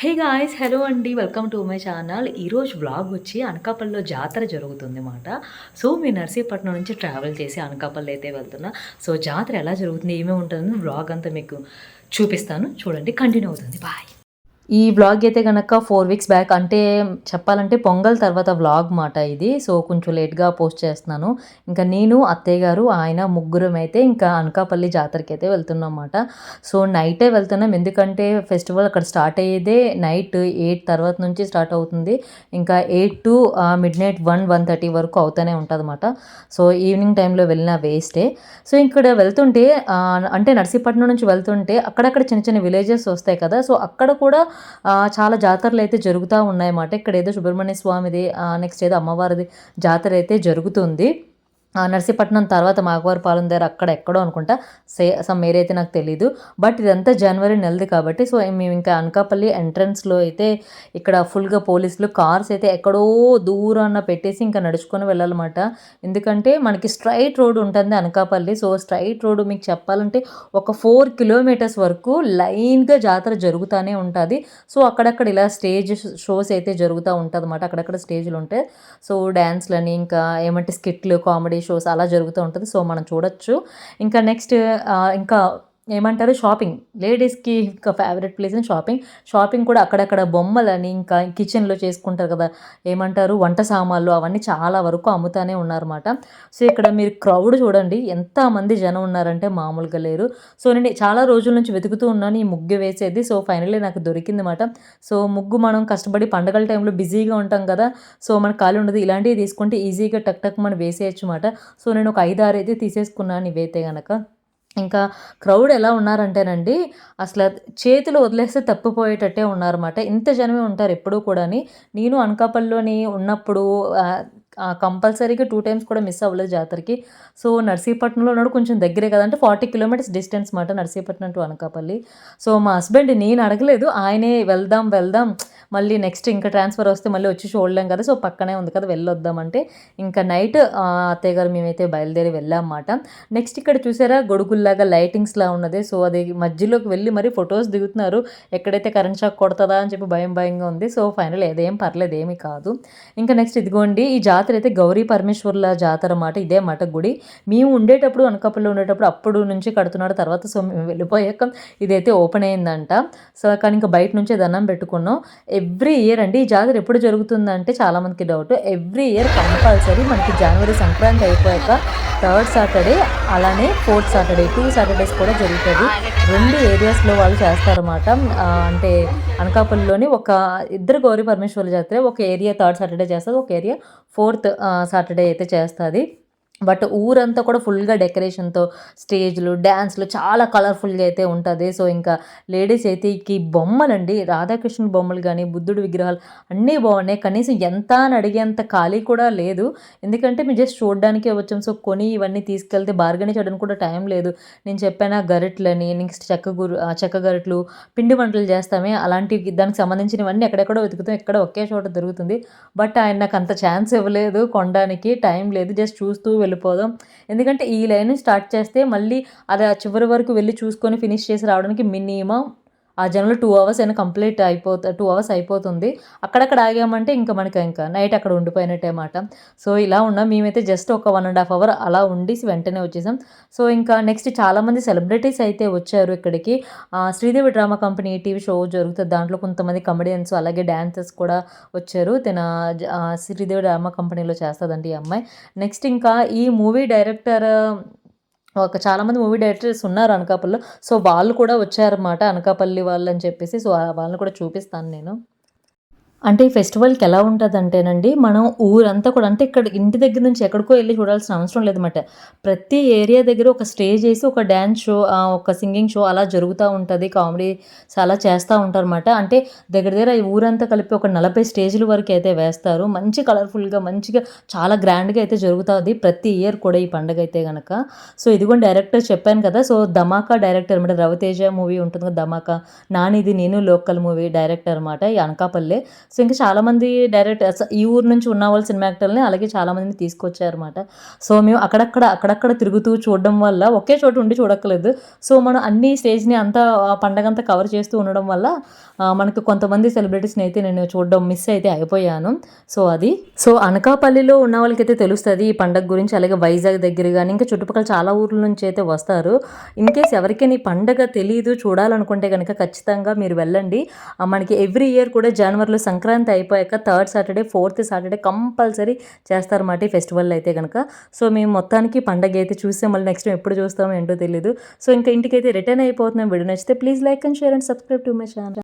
హే guys hello అండి. Welcome to my channel ఈరోజు vlog వచ్చి అనకాపల్లిలో జాతర జరుగుతుంది అన్నమాట సో మీ నర్సీపట్నం నుంచి ట్రావెల్ చేసి అనకాపల్లి అయితే వెళ్తున్నా. సో జాతర ఎలా జరుగుతుంది ఏమేమి ఉంటుంది వ్లాగ్ అంతా మీకు చూపిస్తాను. చూడండి కంటిన్యూ అవుతుంది. బాయ్ ఈ వ్లాగ్ అయితే కనుక ఫోర్ వీక్స్ బ్యాక్ అంటే చెప్పాలంటే పొంగల్ తర్వాత వ్లాగ్ మాట ఇది. సో కొంచెం లేట్గా పోస్ట్ చేస్తున్నాను. ఇంకా నేను అత్తయ్య గారు ఆయన ముగ్గురం అయితే ఇంకా అనకాపల్లి జాతరకి అయితే వెళ్తున్నాం అన్నమాట సో నైటే వెళ్తున్నాం. ఎందుకంటే ఫెస్టివల్ అక్కడ స్టార్ట్ అయ్యేదే నైట్ ఎయిట్ తర్వాత నుంచి స్టార్ట్ అవుతుంది. ఇంకా eight to midnight one one thirty వరకు అవుతూనే ఉంటుంది అనమాట సో ఈవినింగ్ టైంలో వెళ్ళిన వేస్టే సో ఇక్కడ వెళ్తుంటే అంటే నర్సీపట్నం నుంచి వెళ్తుంటే అక్కడక్కడ చిన్న చిన్న విలేజెస్ వస్తాయి కదా. సో అక్కడ కూడా చాలా జాతరలు అయితే జరుగుతూ ఉన్నాయన్నమాట. ఇక్కడ ఏదో సుబ్రహ్మణ్య స్వామిది నెక్స్ట్ ఏదో అమ్మవారిది జాతర అయితే జరుగుతుంది. నర్సీపట్నం తర్వాత మాగవారిపాలెం దగ్గర అక్కడ ఎక్కడో అనుకుంటా. సే సమ్ ఏరియా అయితే నాకు తెలీదు. బట్ ఇదంతా జనవరి నెలది కాబట్టి సో మేము ఇంకా అనకాపల్లి ఎంట్రన్స్లో అయితే ఇక్కడ ఫుల్గా పోలీసులు కార్స్ అయితే ఎక్కడో దూరాన పెట్టేసి ఇంకా నడుచుకొని వెళ్ళాలన్నమాట. ఎందుకంటే మనకి స్ట్రైట్ రోడ్ ఉంటుంది అనకాపల్లి. సో స్ట్రైట్ రోడ్ మీకు చెప్పాలంటే ఒక ఫోర్ కిలోమీటర్స్ వరకు లైన్గా జాతర జరుగుతూనే ఉంటుంది. సో అక్కడక్కడ ఇలా స్టేజ్ షోస్ అయితే జరుగుతూ ఉంటుంది అనమాట అక్కడక్కడ స్టేజ్లు ఉంటాయి. సో డ్యాన్స్లని ఇంకా ఏమంటే స్కిట్లు కామెడీ షోస్ అలా జరుగుతూ ఉంటుంది. సో మనం చూడొచ్చు. ఇంకా నెక్స్ట్ ఇంకా ఏమంటారు? షాపింగ్. లేడీస్కి ఇంకా ఫేవరెట్ ప్లేస్ షాపింగ్. షాపింగ్ కూడా అక్కడక్కడ బొమ్మలని ఇంకా కిచెన్లో చేసుకుంటారు కదా. ఏమంటారు? వంట సామాన్లు అవన్నీ చాలా వరకు అమ్ముతానే ఉన్నారన్నమాట. సో ఇక్కడ మీరు క్రౌడ్ చూడండి. ఎంతమంది జనం ఉన్నారంటే మామూలుగా లేరు. సో నేను చాలా రోజుల నుంచి వెతుకుతూ ఉన్నాను ఈ ముగ్గు వేసేది. సో ఫైనల్లీ నాకు దొరికింది అనమాట సో ముగ్గు మనం కష్టపడి పండగల టైంలో బిజీగా ఉంటాం కదా. సో మనకు ఖాళీ ఉండదు. ఇలాంటివి తీసుకుంటే ఈజీగా టక్ టక్ మనం వేసేయచ్చు అనమాట సో నేను ఒక ఐదు ఆరు అయితే తీసేసుకున్నాను ఇవైతే కనుక ఇంకా క్రౌడ్ ఎలా ఉన్నారంటేనండి అసలు చేతులు వదిలేస్తే తప్పిపోయేటట్టే ఉన్నారన్నమాట. ఇంత జనమే ఉంటారు ఎప్పుడూ కూడాని. నేను అనకాపల్లిలోని ఉన్నప్పుడు కంపల్సరీగా టూ టైమ్స్ కూడా మిస్ అవ్వలేదు జాతరకి. సో నర్సీపట్నంలో ఉన్నాడు కొంచెం దగ్గరే కదా అంటే ఫార్టీ కిలోమీటర్స్ డిస్టెన్స్ మాట నర్సీపట్నం టు అనకాపల్లి. సో మా హస్బెండ్ నేను అడగలేదు ఆయనే వెళ్దాం వెళ్దాం మళ్ళీ నెక్స్ట్ ఇంకా ట్రాన్స్ఫర్ వస్తే మళ్ళీ వచ్చి చూడలేం కదా సో పక్కనే ఉంది కదా వెళ్ళొద్దామంటే. ఇంకా నైట్ అత్తయ్య గారు మేమైతే బయలుదేరి వెళ్ళామన్నమాట. నెక్స్ట్ ఇక్కడ చూసారా గొడుగుల్లాగా లైటింగ్స్లా ఉన్నది సో అది మధ్యలోకి వెళ్ళి మరి ఫొటోస్ దిగుతున్నారు. ఎక్కడైతే కరెంట్ షాక్ కొడుతుందా అని చెప్పి భయం భయంగా ఉంది సో ఫైనల్ ఏదేం పర్లేదు ఏమీ కాదు. ఇంకా నెక్స్ట్ ఇదిగోండి ఈ జాతర అయితే గౌరీ పరమేశ్వర్ల జాతర అన్నమాట ఇదే మాట గుడి. మేము ఉండేటప్పుడు అనకాపల్లిలో ఉండేటప్పుడు అప్పుడు నుంచి కడుతున్నాడు తర్వాత సో మేము వెళ్ళిపోయాక ఇదైతే ఓపెన్ అయిందంట. సో కానీ ఇంకా బయట నుంచే దండం పెట్టుకున్నాం. ఎవ్రీ ఇయర్ అండి ఈ జాతర ఎప్పుడు జరుగుతుందంటే చాలామందికి డౌట్. ఎవ్రీ ఇయర్ కంపల్సరీ మనకి జనవరి సంక్రాంతి అయిపోయాక థర్డ్ సాటర్డే అలానే ఫోర్త్ సాటర్డే టూ సాటర్డేస్ కూడా జరుగుతుంది. రెండు ఏరియాస్లో వాళ్ళు చేస్తారన్నమాట. అంటే అనకాపల్లిలోని ఒక ఇద్దరు గౌరీ పరమేశ్వర జాతర ఒక ఏరియా థర్డ్ సాటర్డే చేస్తుంది ఒక ఏరియా ఫోర్త్ సాటర్డే అయితే చేస్తుంది. బట్ ఊరంతా కూడా ఫుల్గా డెకరేషన్తో స్టేజ్లు డ్యాన్స్లు చాలా కలర్ఫుల్గా అయితే ఉంటుంది. సో ఇంకా లేడీస్ అయితే ఈ బొమ్మలండి. రాధాకృష్ణ బొమ్మలు కానీ బుద్ధుడి విగ్రహాలు అన్నీ బాగున్నాయి. కనీసం ఎంత అని అడిగేంత ఖాళీ కూడా లేదు. ఎందుకంటే మేము జస్ట్ చూడడానికే వచ్చాం. సో కొని ఇవన్నీ తీసుకెళ్తే బార్గెన్ చేయడానికి కూడా టైం లేదు. నేను చెప్పాను గరిటలని నెక్స్ట్ చెక్క గురు చెక్క గరిటలు పిండి వంటలు చేస్తామే. అలాంటివి దానికి సంబంధించినవన్నీ ఎక్కడెక్కడో వెతుకుతాం. ఎక్కడ ఒకే చోట దొరుకుతుంది. బట్ ఆయన నాకు అంత ఛాన్స్ ఇవ్వలేదు. కొనడానికి టైం లేదు. జస్ట్ చూస్తూ వెళ్ళిపోదాం. ఎందుకంటే ఈ లైన్ స్టార్ట్ చేస్తే మళ్ళీ అది ఆ చివరి వరకు వెళ్ళి చూసుకొని ఫినిష్ చేసి రావడానికి మినిమం ఆ జనంలో టూ అవర్స్ అయినా కంప్లీట్ అయిపోతా టూ అవర్స్ అయిపోతుంది. అక్కడక్కడ ఆగామంటే ఇంకా మనకి ఇంకా నైట్ అక్కడ ఉండిపోయినట్టే మాట. సో ఇలా ఉన్నాం మేమైతే జస్ట్ ఒక వన్ అండ్ హాఫ్ అవర్ అలా ఉండి వెంటనే వచ్చేసాం. సో ఇంకా నెక్స్ట్ చాలామంది సెలబ్రిటీస్ అయితే వచ్చారు ఇక్కడికి. Sridevi drama company TV show జరుగుతుంది. దాంట్లో కొంతమంది కమెడియన్స్ అలాగే డ్యాన్సర్స్ కూడా వచ్చారు. తన శ్రీదేవి డ్రామా కంపెనీలో చేస్తుందండి ఈ అమ్మాయి. నెక్స్ట్ ఇంకా ఈ మూవీ డైరెక్టర్ ఒక చాలామంది మూవీ డైరెక్టర్స్ ఉన్నారు అనకాపల్లిలో. సో వాళ్ళు కూడా వచ్చారన్నమాట అనకాపల్లి వాళ్ళు అని చెప్పేసి. సో వాళ్ళని కూడా చూపిస్తాను నేను. అంటే ఈ ఫెస్టివల్కి ఎలా ఉంటుందంటేనండి మనం ఊరంతా కూడా అంటే ఇక్కడ ఇంటి దగ్గర నుంచి ఎక్కడికో వెళ్ళి చూడాల్సిన అవసరం లేదన్నమాట. ప్రతి ఏరియా దగ్గర ఒక స్టేజ్ వేసి ఒక డ్యాన్స్ షో ఒక సింగింగ్ షో అలా జరుగుతూ ఉంటుంది కామెడీ అలా చేస్తూ ఉంటారన్నమాట. అంటే దగ్గర దగ్గర ఈ ఊరంతా కలిపి ఒక నలభై స్టేజ్ల వరకు అయితే వేస్తారు. మంచి కలర్ఫుల్గా మంచిగా చాలా గ్రాండ్గా అయితే జరుగుతుంది ప్రతి ఇయర్ కూడా ఈ పండుగ అయితే కనుక సో ఇదిగోండి డైరెక్టర్ చెప్పాను కదా సో ధమాకా డైరెక్టర్ అనమాట రవితేజ మూవీ ఉంటుంది కదా ధమాకా. నానిది నేను లోకల్ మూవీ డైరెక్టర్ అనమాట ఈ అనకాపల్లి. సో ఇంకా చాలామంది డైరెక్ట్ ఈ ఊరు నుంచి ఉన్న వాళ్ళు సినిమా యాక్టర్ని అలాగే చాలామందిని తీసుకొచ్చారనమాట సో మేము అక్కడక్కడ అక్కడక్కడ తిరుగుతూ చూడడం వల్ల ఒకే చోట ఉండి చూడక్కలేదు సో మనం అన్ని స్టేజ్ని అంతా పండగంతా పండగ అంతా కవర్ చేస్తూ ఉండడం వల్ల మనకు కొంతమంది సెలబ్రిటీస్ని అయితే నేను చూడడం మిస్ అయితే అయిపోయాను. సో అది. సో అనకాపల్లిలో ఉన్న వాళ్ళకైతే తెలుస్తుంది ఈ పండగ గురించి అలాగే వైజాగ్ దగ్గర కానీ ఇంకా చుట్టుపక్కల చాలా ఊర్ల నుంచి అయితే వస్తారు. ఇన్ కేస్ ఎవరికైనా ఈ పండగ తెలియదు చూడాలనుకుంటే కనుక ఖచ్చితంగా మీరు వెళ్ళండి. మనకి ఎవ్రీ ఇయర్ కూడా జనవరిలో సంక్రాంతి సంక్రాంతి అయిపోయాక third Saturday fourth Saturday compulsory చేస్తారన్నమాట ఈ ఫెస్టివల్ అయితే కనుక సో మేము మొత్తానికి పండగ అయితే చూస్తే మళ్ళీ నెక్స్ట్ ఎప్పుడు చూస్తామో ఏంటో తెలియదు సో ఇంకా ఇంటికైతే రిటర్న్ అయిపోతున్నాం. వీడియో నచ్చితే please like and share and subscribe to my channel.